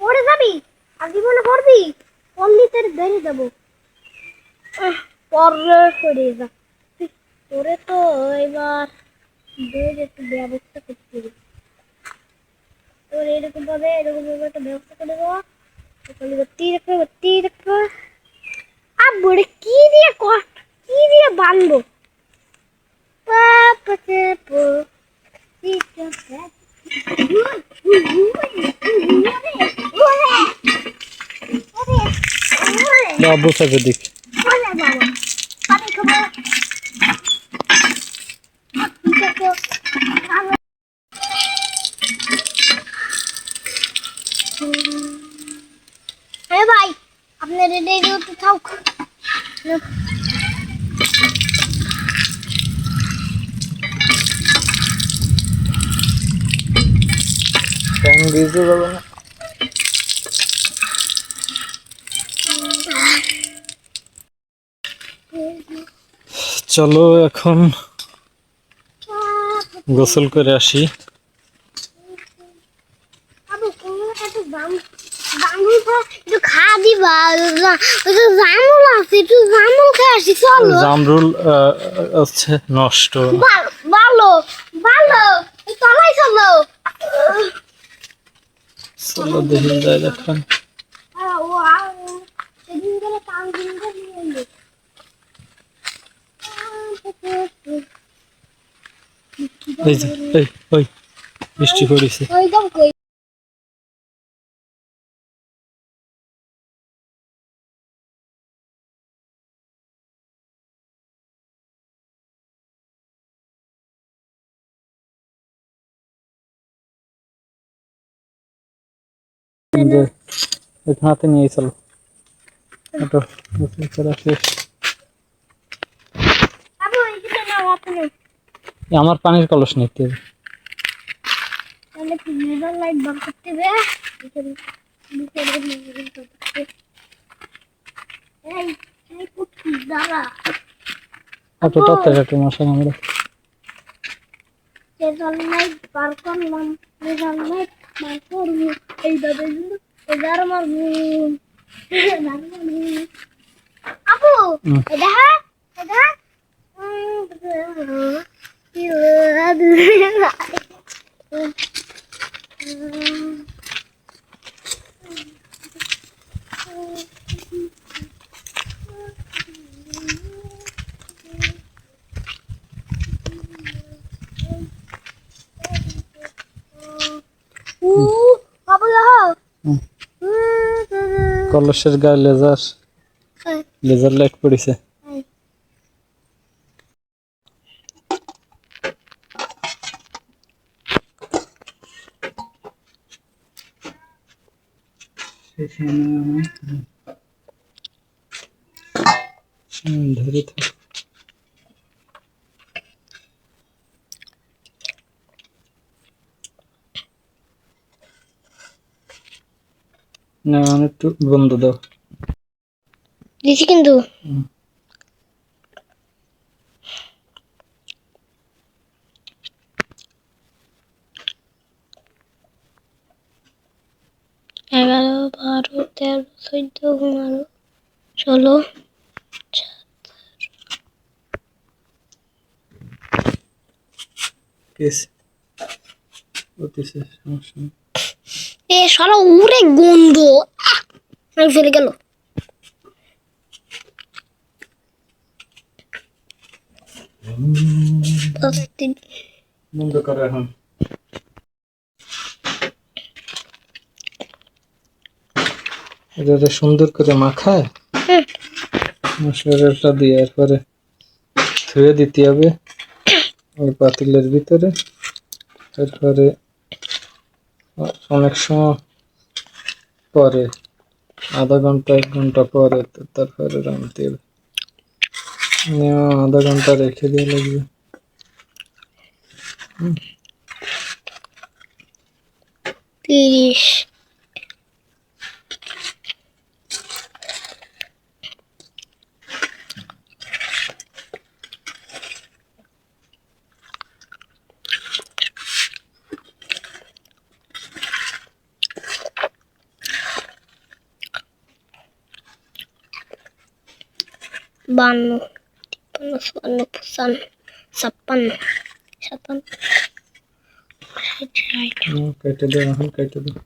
পড়ে যাবি? আর জীবনে পড়বি? পড়লি তোর ধরে দেবো পরে সরে যা। তোরে তো এবার দইয়ের একটু ব্যবস্থা করতে হবে। তোর এরকম ভাবে এরকম ভাবে একটা ব্যবস্থা করে দেবো। ভর্তি রাখবে ভর্তি রাখবে আর বড়ে কি দিয়ে কর, কি দিয়ে বানবো? পাপতে পো। বাবু থাকে দেখ পানি খাব হ্যাঁ ভাই আপনার রেডি হতে থাক যাবে না। চলো এখন গোসল করে আসি। জামরুল হচ্ছে নষ্ট। ভালো ভালো তলায় চলো। চলো দেখি যায় এখন আর ও আর সেদিন গেলে কান দিন নিয়ে এলো এই যে এই ওই বৃষ্টি পড়েছে। এখানে নিয়ে চলো। ওটো গোসল শেষ। আমার পানির কলস নিতে হবে তাহলে লাইট করতে হবে এই এই কুটকি দাঁড়া। ওটো তাতে একটু মশা আমরা মেজার লাইট বার করলাম। মেজার লাইট বার করব। এইভাবে এবার মারবো আপু। এটা কলসের গায়ে লেজার লেজার লাইট পড়েছে হুম, ধরে থাক না একটু বন্ধ দাও। দিছি কিন্তু। এগারো বারো তেরো চোদ্দ পনেরো ষোলো কেস। সমস্যা। এ সারা উড়ে গন্ধ। ফেলে গেল। বন্ধ করো এখন। এটা সুন্দর করে মাখায়। মশলাটা দিয়ে এরপরে ধুয়ে দিতে হবে ওই পাতিলের ভিতরে। তারপরে অনেক সময় পরে, আধা ঘণ্টা, এক ঘণ্টা পরে তারপরে রাঁধতে হবে আধা ঘণ্টা রেখে দিয়ে লাগবে। তিরিশ। banu. Tipo no suelo pusan sapan. Sapan hmm, kaitu dia hmm, kaitu dia.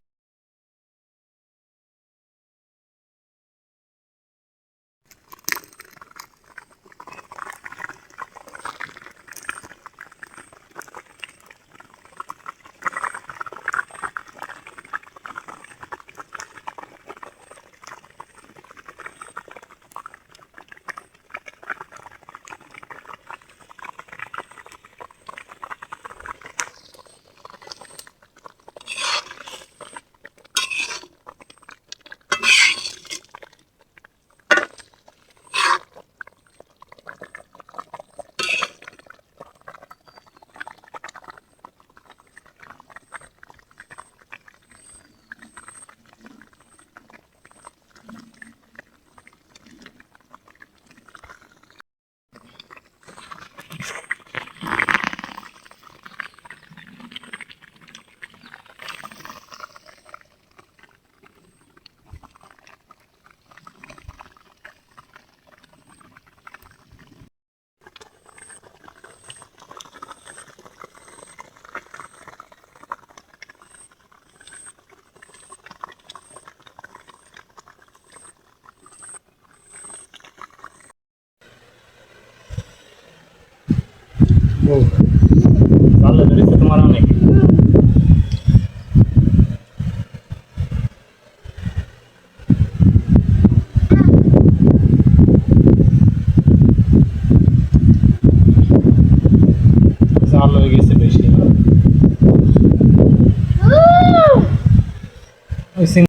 நல்ல நெரிசல் மரம்